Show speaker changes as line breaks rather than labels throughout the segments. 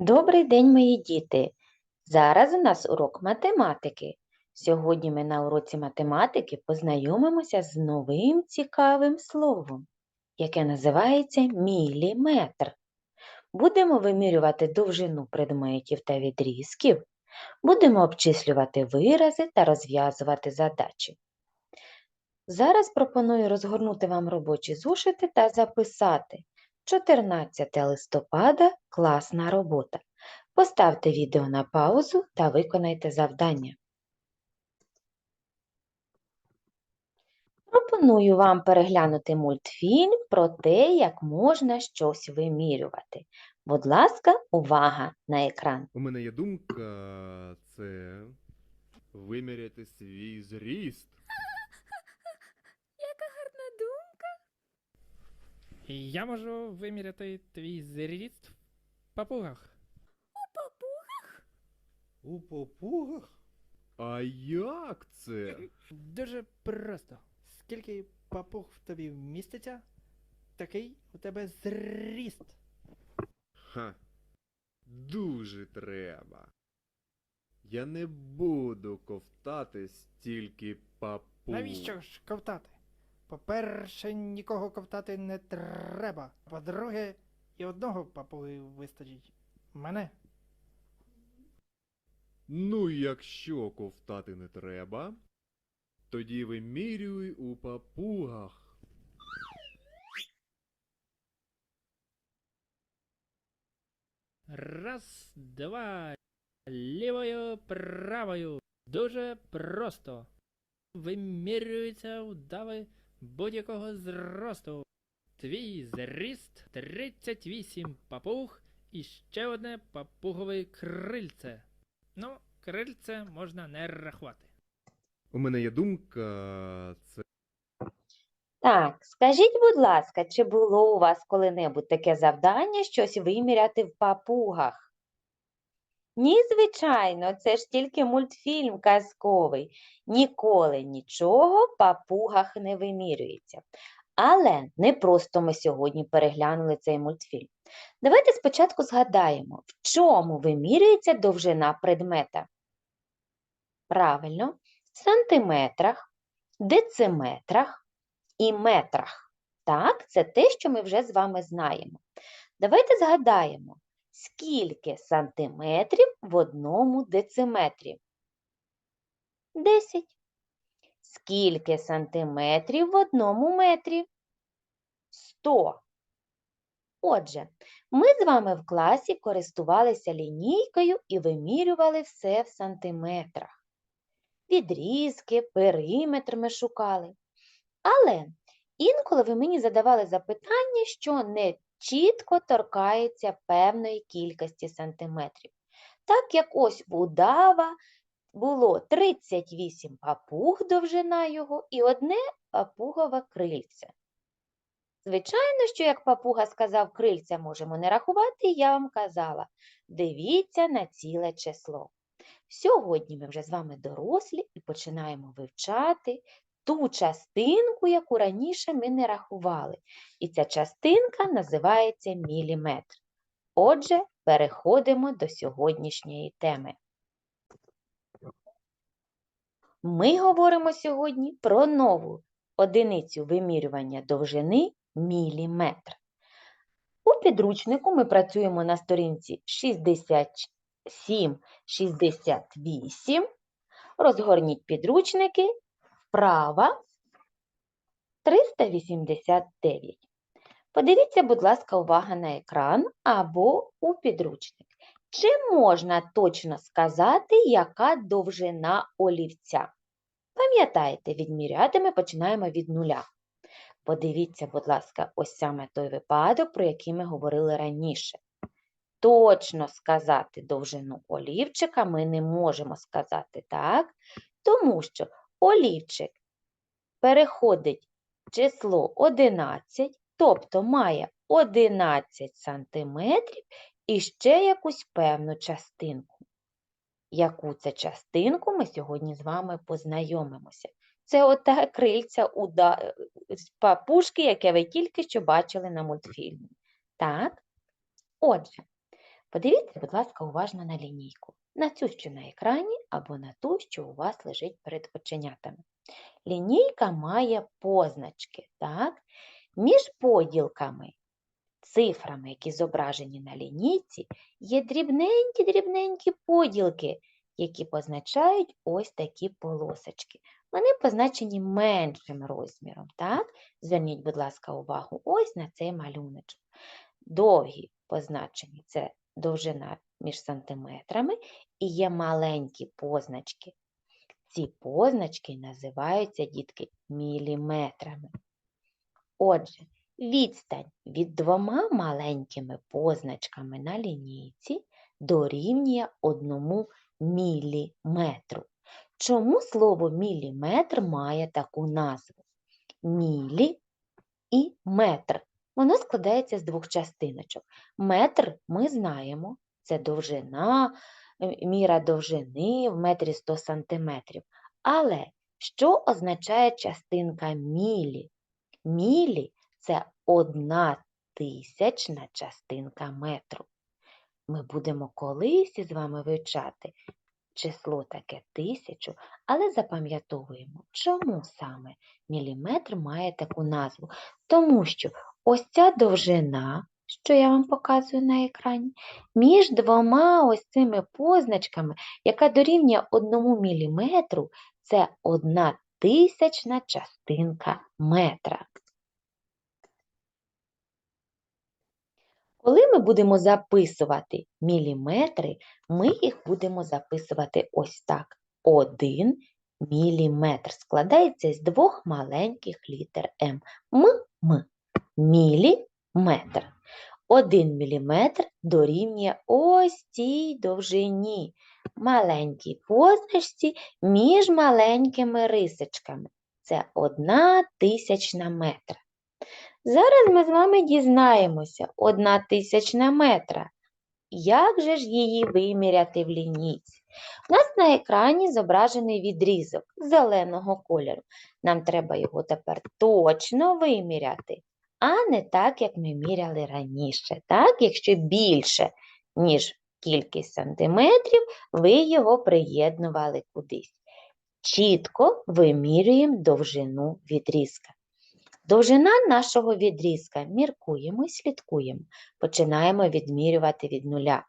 Добрий день, мої діти! Зараз у нас урок математики. Сьогодні ми на уроці математики познайомимося з новим цікавим словом, яке називається міліметр. Будемо вимірювати довжину предметів та відрізків, будемо обчислювати вирази та розв'язувати задачі. Зараз пропоную розгорнути вам робочі зошити та записати 14 листопада класна робота. Поставте відео на паузу та виконайте завдання. Пропоную вам переглянути мультфільм про те, як можна щось вимірювати. Будь ласка, увага на екран.
У мене є думка, це виміряти свій зріст.
Яка гарна думка. Я можу виміряти твій зріст в папугах. У папугах?
У попугах? А як це?
Дуже просто. Скільки папуг в тобі вміститься, такий у тебе зріст.
Ха. Дуже треба. Я не буду ковтати стільки папуг.
Навіщо ж ковтати? По-перше, нікого ковтати не треба. По-друге, і одного папуги вистачить. Мене.
Ну, якщо ковтати не треба, тоді вимірюй у папугах.
Раз, два. Лівою, правою. Дуже просто. Вимірюється вдави будь-якого зросту. Твій зріст 38 папуг і ще одне папугове крильце. Ну, крильце можна не рахувати.
У мене є думка, це
Так, скажіть, будь ласка, чи було у вас коли-небудь таке завдання щось виміряти в папугах? Ні, звичайно, це ж тільки мультфільм казковий. Ніколи нічого в папугах не вимірюється. Але не просто ми сьогодні переглянули цей мультфільм. Давайте спочатку згадаємо, в чому вимірюється довжина предмета. Правильно, в сантиметрах, дециметрах і метрах. Так, це те, що ми вже з вами знаємо. Давайте згадаємо, скільки сантиметрів в одному дециметрі? 10. Скільки сантиметрів в одному метрі? 100. Отже, ми з вами в класі користувалися лінійкою і вимірювали все в сантиметрах. Відрізки, периметр ми шукали. Але інколи ви мені задавали запитання, що не чітко торкається певної кількості сантиметрів. Так як ось у удава було 38 папуг довжина його і одне папугове крильце. Звичайно, що як папуга сказав крильця можемо не рахувати, я вам казала, дивіться на ціле число. Сьогодні ми вже з вами дорослі і починаємо вивчати ту частинку, яку раніше ми не рахували. І ця частинка називається міліметр. Отже, переходимо до сьогоднішньої теми. Ми говоримо сьогодні про нову одиницю вимірювання довжини міліметр. У підручнику ми працюємо на сторінці 67-68. Розгорніть підручники вправа 389. Подивіться, будь ласка, увага на екран або у підручник. Чи можна точно сказати, яка довжина олівця? Пам'ятаєте, відміряти ми починаємо від нуля. Подивіться, будь ласка, ось саме той випадок, про який ми говорили раніше. Точно сказати довжину олівчика ми не можемо сказати так, тому що олівчик переходить число 11, тобто має 11 сантиметрів і ще якусь певну частинку. Яку це частинку ми сьогодні з вами познайомимося. Це ота крильця уда... папушки, яке ви тільки що бачили на мультфільмі. Так? Отже, Подивіться, будь ласка, уважно на лінійку. На цю, що на екрані, або на ту, що у вас лежить перед оченятами. Лінійка має позначки, так? Між поділками, цифрами, які зображені на лінійці, є дрібненькі-дрібненькі поділки, які позначають ось такі полосочки. Вони позначені меншим розміром, так? Зверніть, будь ласка, увагу ось на цей малюночок. Довгі позначені це довжина між сантиметрами і є маленькі позначки. Ці позначки називаються дітки міліметрами. Отже, відстань від двома маленькими позначками на лінійці дорівнює одному міліметру. Чому слово міліметр має таку назву? Мілі і метр. Воно складається з двох частиночок. Метр ми знаємо, це довжина, міра довжини в метрі 100 сантиметрів. Але що означає частинка мілі? Мілі це одна тисячна частинка метру. Ми будемо колись із вами вивчати число таке тисячу, але запам'ятовуємо, чому саме міліметр має таку назву. Тому що ось ця довжина, що я вам показую на екрані, між двома ось цими позначками, яка дорівнює одному міліметру, це одна тисячна частинка метра. Коли ми будемо записувати міліметри, ми їх будемо записувати ось так. Один міліметр складається з двох маленьких літер М. М, М. Міліметр. Один міліметр дорівнює ось цій довжині, маленькій позначці між маленькими рисочками. Це одна тисячна метра. Зараз ми з вами дізнаємося одна тисячна метра. Як же ж її виміряти в лінійці? У нас на екрані зображений відрізок зеленого кольору. Нам треба його тепер точно виміряти, а не так, як ми міряли раніше. Так, якщо більше, ніж кількість сантиметрів, ви його приєднували кудись. Чітко вимірюємо довжину відрізка. Довжина нашого відрізка міркуємо і слідкуємо. Починаємо відмірювати від нуля.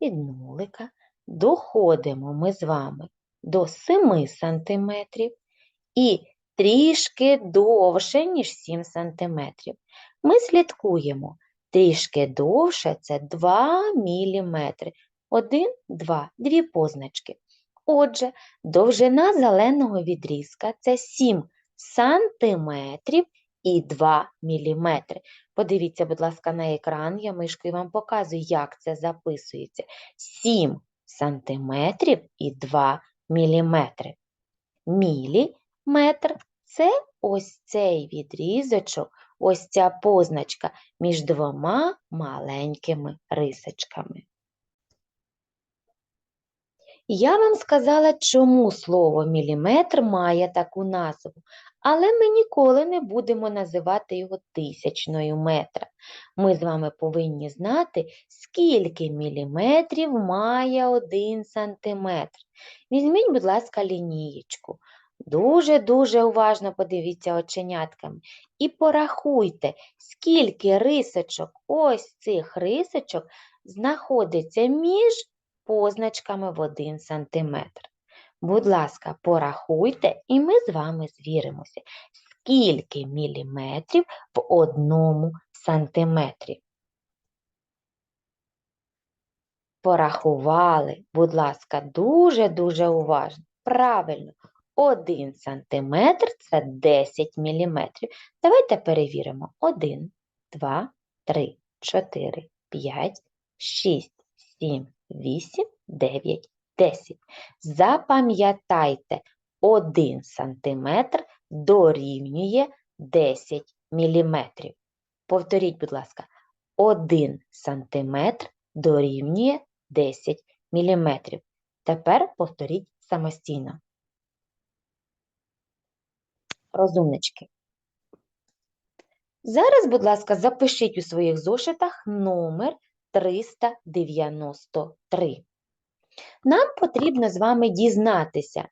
Від нулика доходимо ми з вами до 7 см і трішки довше, ніж 7 см. Ми слідкуємо. Трішки довше це 2 мм. 1, 2, дві позначки. Отже, довжина зеленого відрізка це 7 сантиметрів і 2 міліметри. Подивіться, будь ласка, на екран, я мишкою вам показую, як це записується. 7 сантиметрів і 2 міліметри. Міліметр – це ось цей відрізочок, ось ця позначка між двома маленькими рисочками. Я вам сказала, чому слово міліметр має таку назву, але ми ніколи не будемо називати його тисячною метра. Ми з вами повинні знати, скільки міліметрів має один сантиметр. Візьміть, будь ласка, лінієчку. Дуже-дуже уважно подивіться оченятками і порахуйте, скільки рисочок, ось цих рисочок, знаходиться між позначками в 1 сантиметр. Будь ласка, порахуйте, і ми з вами звіримося, скільки міліметрів в одному сантиметрі. Порахували, будь ласка, дуже-дуже уважно. Правильно, 1 сантиметр – це 10 міліметрів. Давайте перевіримо. 1, 2, 3, 4, 5, 6, 7, 8, 9, 10. Запам'ятайте, 1 сантиметр дорівнює 10 міліметрів. Повторіть, будь ласка, 1 сантиметр дорівнює 10 міліметрів. Тепер повторіть самостійно. Розумнички. Зараз, будь ласка, запишіть у своїх зошитах номер 393. Нам потрібно з вами дізнатися,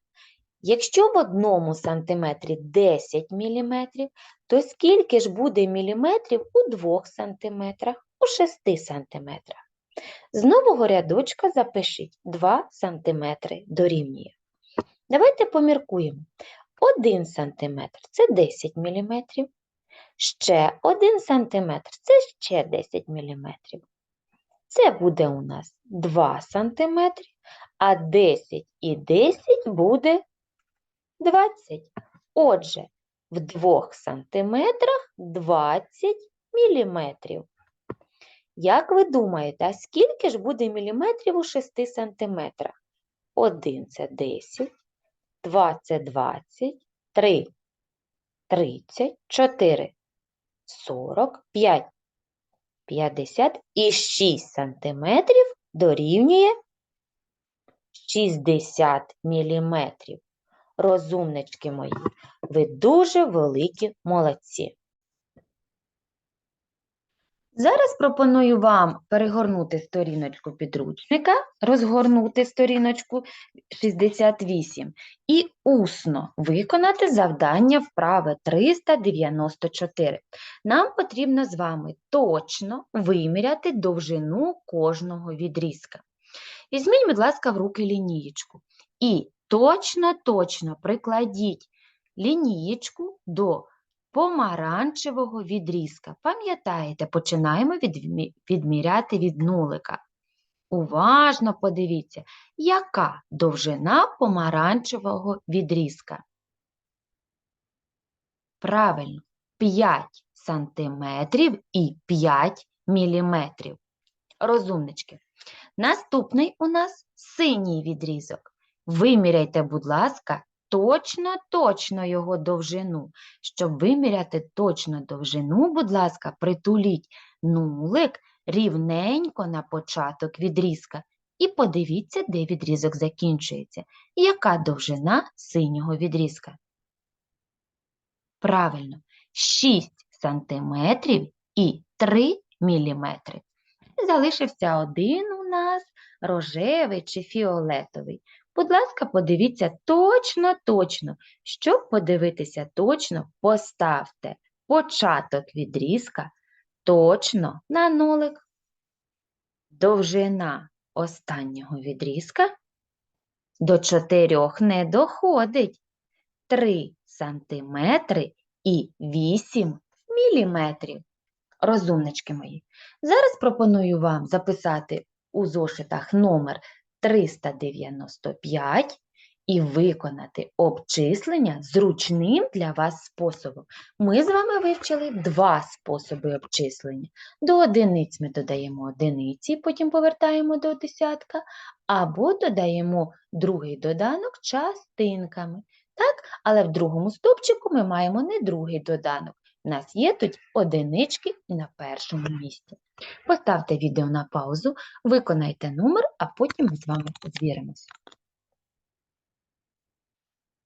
якщо в одному сантиметрі 10 мм, то скільки ж буде міліметрів у 2 сантиметрах, у 6 сантиметрах. З нового рядочка запишіть 2 сантиметри дорівнює. Давайте поміркуємо. 1 сантиметр – це 10 міліметрів. Ще 1 сантиметр – це ще 10 міліметрів. Це буде у нас 2 сантиметри, а 10 і 10 буде 20. Отже, в 2 сантиметрах 20 міліметрів. Як ви думаєте, а скільки ж буде міліметрів у 6 сантиметрах? 1 – це 10, 2 – це 20, 3 – 30, 4 – 40, 5 – 50 і 6 сантиметрів дорівнює 60 міліметрів. Розумнички мої, ви дуже великі молодці. Зараз пропоную вам перегорнути сторіночку підручника, розгорнути сторіночку 68 і усно виконати завдання вправи 394. Нам потрібно з вами точно виміряти довжину кожного відрізка. Візьміть, будь ласка, в руки лінієчку і точно-точно прикладіть лінієчку до помаранчевого відрізка. Пам'ятаєте, починаємо відмі- відміряти від нулика. Уважно подивіться, яка довжина помаранчевого відрізка. Правильно, 5 сантиметрів і 5 міліметрів. Розумнички. Наступний у нас синій відрізок. Виміряйте, будь ласка, точно-точно його довжину. Щоб виміряти точно довжину, будь ласка, притуліть нулик рівненько на початок відрізка. І подивіться, де відрізок закінчується. Яка довжина синього відрізка? Правильно, 6 сантиметрів і 3 міліметри. Залишився один у нас рожевий чи фіолетовий. Будь ласка, подивіться точно-точно. Щоб подивитися точно, поставте початок відрізка точно на нолик. Довжина останнього відрізка до 4 не доходить. 3 сантиметри і 8 міліметрів. Розумнички мої. Зараз пропоную вам записати у зошитах номер 395 і виконати обчислення зручним для вас способом. Ми з вами вивчили два способи обчислення. До одиниць ми додаємо одиниці, потім повертаємо до десятка, або додаємо другий доданок частинками. Так? Але в другому стовпчику ми маємо не другий доданок. У нас є тут одинички на першому місці. Поставте відео на паузу, виконайте номер, а потім ми з вами звіримося.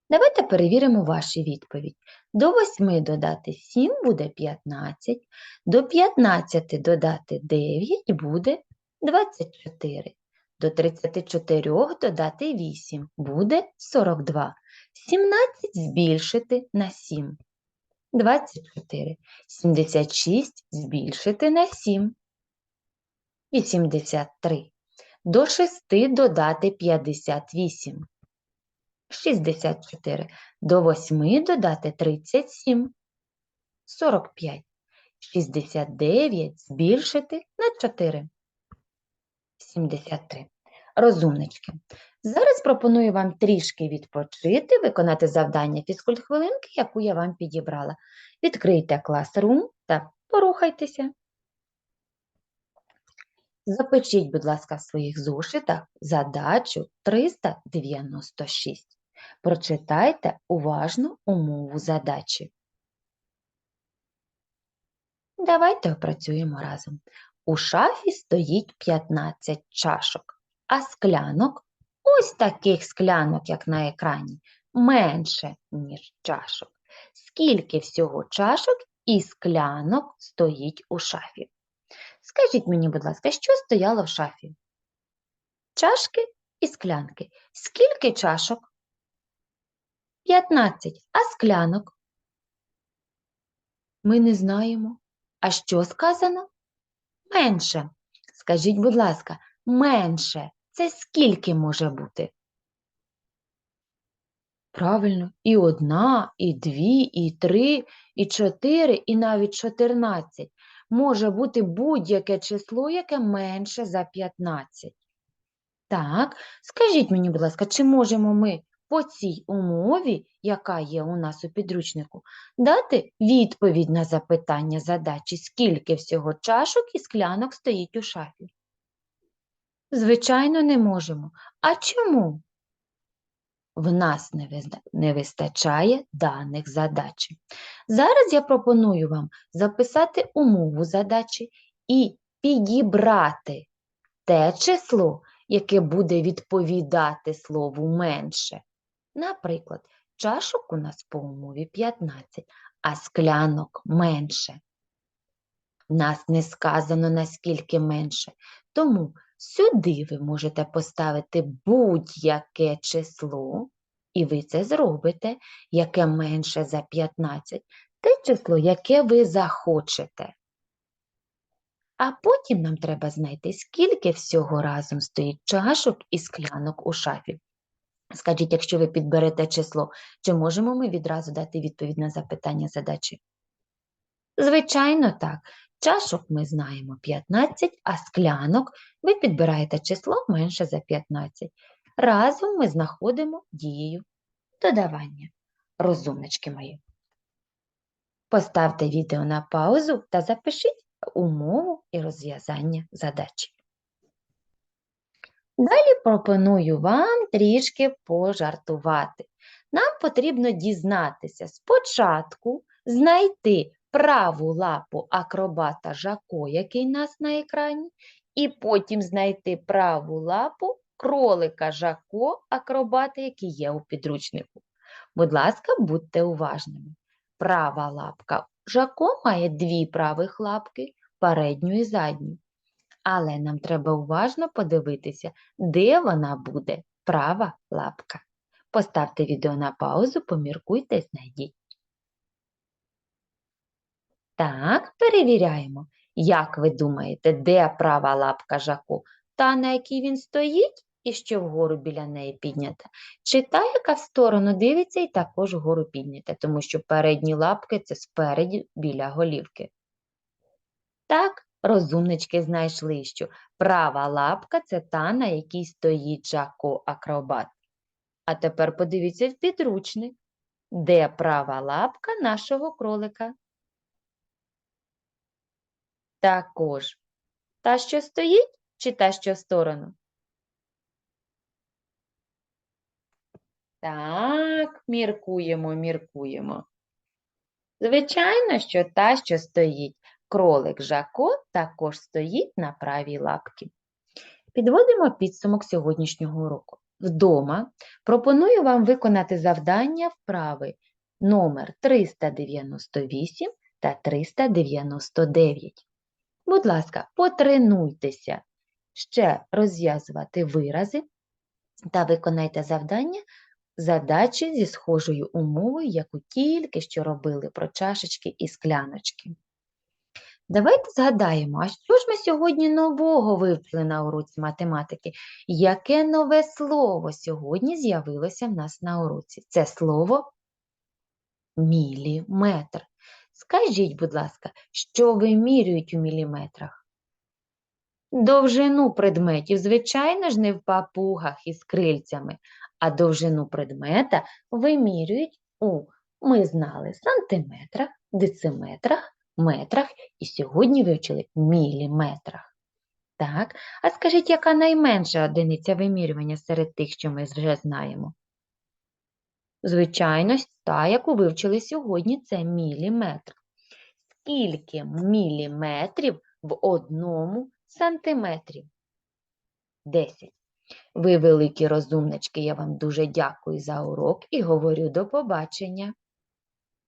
Давайте перевіримо ваші відповідь. До 8 додати 7 буде 15, до 15 додати 9 буде 24, до 34 додати 8 буде 42, 17 збільшити на 7. 24. 76 збільшити на 7. 83. До 6 додати 58. 64. До 8 додати 37. 45. 69 збільшити на 4. 73. Розумнички. Зараз пропоную вам трішки відпочити, виконати завдання фізкульт-хвилинки, яку я вам підібрала. Відкрийте класрум та порухайтеся. Запишіть, будь ласка, в своїх зошитах задачу 396. Прочитайте уважно умову задачі. Давайте опрацюємо разом. У шафі стоїть 15 чашок, а склянок, ось таких склянок, як на екрані, менше, ніж чашок. Скільки всього чашок і склянок стоїть у шафі? Скажіть мені, будь ласка, що стояло в шафі? Чашки і склянки. Скільки чашок? 15. А склянок? Ми не знаємо. А що сказано? Менше. Скажіть, будь ласка, менше це скільки може бути? Правильно, і одна, і дві, і три, і чотири, і навіть чотирнадцять. Може бути будь-яке число, яке менше за 15. Так, скажіть мені, будь ласка, чи можемо ми по цій умові, яка є у нас у підручнику, дати відповідь на запитання задачі, скільки всього чашок і склянок стоїть у шафі? Звичайно, не можемо. А чому? В нас не вистачає даних задачі. Зараз я пропоную вам записати умову задачі і підібрати те число, яке буде відповідати слову менше. Наприклад, чашок у нас по умові 15, а склянок менше. Нас не сказано, наскільки менше, тому сюди ви можете поставити будь-яке число, і ви це зробите, яке менше за 15, те число, яке ви захочете. А потім нам треба знайти, скільки всього разом стоїть чашок і склянок у шафі. Скажіть, якщо ви підберете число, чи можемо ми відразу дати відповідь на запитання задачі? Звичайно, так. Чашок ми знаємо 15, а склянок ви підбираєте число менше за 15. Разом ми знаходимо дією додавання. Розумнички мої. Поставте відео на паузу та запишіть умову і розв'язання задачі. Далі пропоную вам трішки пожартувати. Нам потрібно дізнатися спочатку, знайти праву лапу акробата Жако, який нас на екрані, і потім знайти праву лапу кролика Жако, акробата, який є у підручнику. Будь ласка, будьте уважними. Права лапка Жако має дві правих лапки, передню і задню. Але нам треба уважно подивитися, де вона буде, права лапка. Поставте відео на паузу, поміркуйте, знайдіть. Так, перевіряємо. Як ви думаєте, де права лапка Жако? Та, на якій він стоїть і що вгору біля неї піднята? Чи та, яка в сторону дивиться і також вгору піднята, тому що передні лапки це спереді біля голівки. Так, розумнички знайшли, що права лапка це та, на якій стоїть Жако акробат. А тепер подивіться в підручник, де права лапка нашого кролика. Також та, що стоїть, чи та, що в сторону? Так, міркуємо, міркуємо. Звичайно, що та, що стоїть. Кролик Жако також стоїть на правій лапці. Підводимо підсумок сьогоднішнього уроку. Вдома пропоную вам виконати завдання вправи номер 398 та 399. Будь ласка, потренуйтеся ще розв'язувати вирази та виконайте завдання задачі зі схожою умовою, яку тільки що робили про чашечки і скляночки. Давайте згадаємо, а що ж ми сьогодні нового вивчили на уроці математики? Яке нове слово сьогодні з'явилося в нас на уроці? Це слово міліметр. Скажіть, будь ласка, що вимірюють у міліметрах? Довжину предметів, звичайно ж, не в папугах із крильцями, а довжину предмета вимірюють у, ми знали, сантиметрах, дециметрах, метрах і сьогодні вивчили міліметрах. Так, а скажіть, яка найменша одиниця вимірювання серед тих, що ми вже знаємо? Звичайно, та, яку вивчили сьогодні, це міліметр. Скільки міліметрів в одному сантиметрі? 10. Ви великі розумнички, я вам дуже дякую за урок і говорю до побачення.